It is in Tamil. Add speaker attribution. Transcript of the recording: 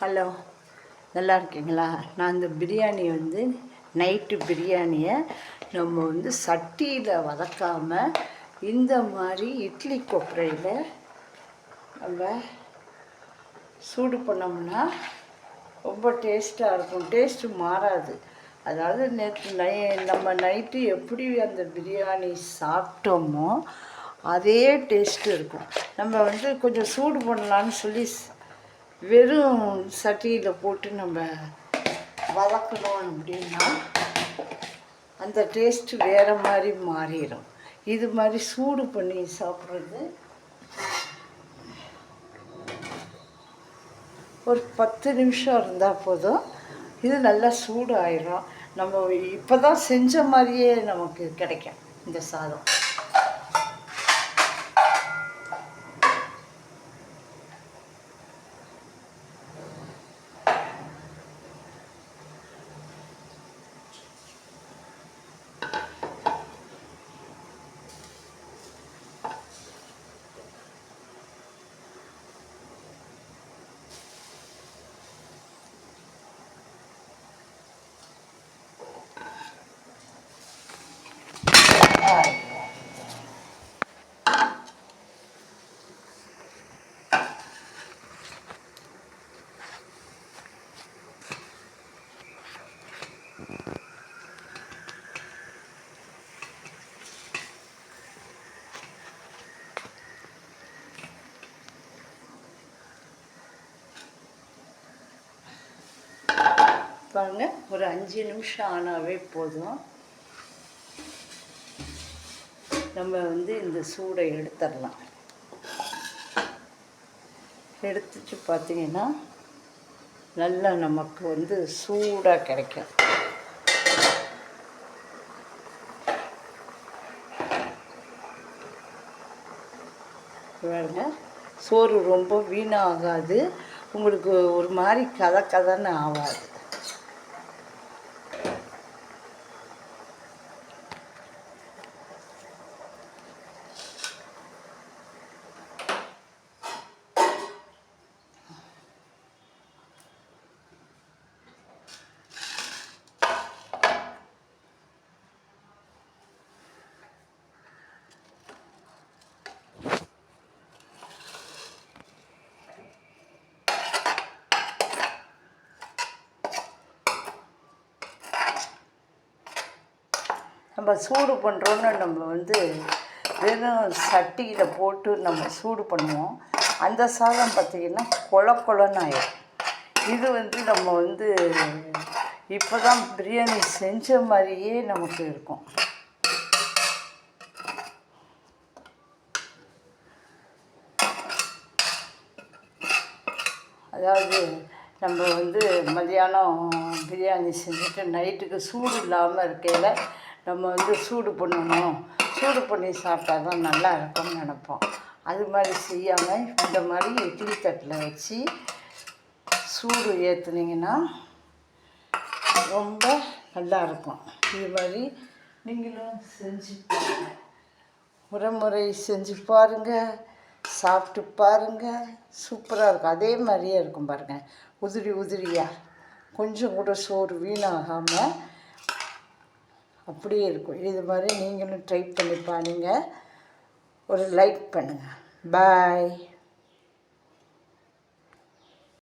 Speaker 1: ஹலோ நல்லா இருக்கீங்களா? நான் இந்த பிரியாணி வந்து நைட்டு பிரியாணியை நம்ம வந்து சட்டியில் வதக்காமல் இந்த மாதிரி இட்லி கொப்பரையில் நம்ம சூடு பண்ணோம்னா ரொம்ப டேஸ்ட்டாக இருக்கும். டேஸ்ட்டு மாறாது. அதாவது நேற்று நை நம்ம நைட்டு எப்படி அந்த பிரியாணி சாப்பிட்டோமோ அதே டேஸ்ட்டு இருக்கும். நம்ம வந்து கொஞ்சம் சூடு பண்ணலான்னு சொல்லி வெறும் சட்டியில் போட்டு நம்ம வளர்க்கணும் அப்படின்னா அந்த டேஸ்ட்டு வேறு மாதிரி மாறிடும். இது மாதிரி சூடு பண்ணி சாப்பிட்றது ஒரு பத்து நிமிஷம் இருந்தால் போதும். இது நல்லா சூடு ஆயிடும் நம்ம இப்போ தான் செஞ்ச மாதிரியே நமக்கு கிடைக்கும் இந்த சாதம். பாருங்க ஒரு அஞ்சு நிமிஷம் ஆனாவே போதும். நம்ம வந்து இந்த சூடை எடுத்துடலாம். எடுத்துச்சு பார்த்தீங்கன்னா நல்லா நமக்கு வந்து சூடாக கிடைக்கும். பாருங்க சோறு ரொம்ப வீணாகாது. உங்களுக்கு ஒரு மாதிரி கதை கதைன்னு ஆகாது நம்ம சூடு பண்ணுறோன்னு நம்ம வந்து வெறும் சட்டியில் போட்டு நம்ம சூடு பண்ணுவோம். அந்த சாதம் பார்த்திங்கன்னா கொல கொலன்னு ஆயிடும். இது வந்து நம்ம வந்து இப்போ தான் பிரியாணி செஞ்ச மாதிரியே நமக்கு இருக்கும். அதாவது நம்ம வந்து மதியானம் பிரியாணி செஞ்சுட்டு நைட்டுக்கு சூடு இல்லாமல் இருக்கையில் நம்ம வந்து சூடு பண்ணணும். சூடு பண்ணி சாப்பிட்டா தான் நல்லா இருக்கும்னு நினப்போம். அது மாதிரி செய்யாமல் இந்த மாதிரி இட்லி தட்டில் வச்சு சூடு ஏற்றுனீங்கன்னா ரொம்ப நல்லா இருக்கும். இது மாதிரி நீங்களும் செஞ்சு பாருங்கள் முறை செஞ்சு பாருங்கள் சாப்பிட்டு பாருங்கள் சூப்பராக இருக்கும். அதே மாதிரியே இருக்கும் பாருங்கள் உதிரி உதிரியாக கொஞ்சம் கூட சோறு வீணாகாமல் அப்படியே இருக்கும். இது மாதிரி நீங்களும் ட்ரை பண்ணி பாருங்கள் ஒரு லைக் பண்ணுங்கள் பாய்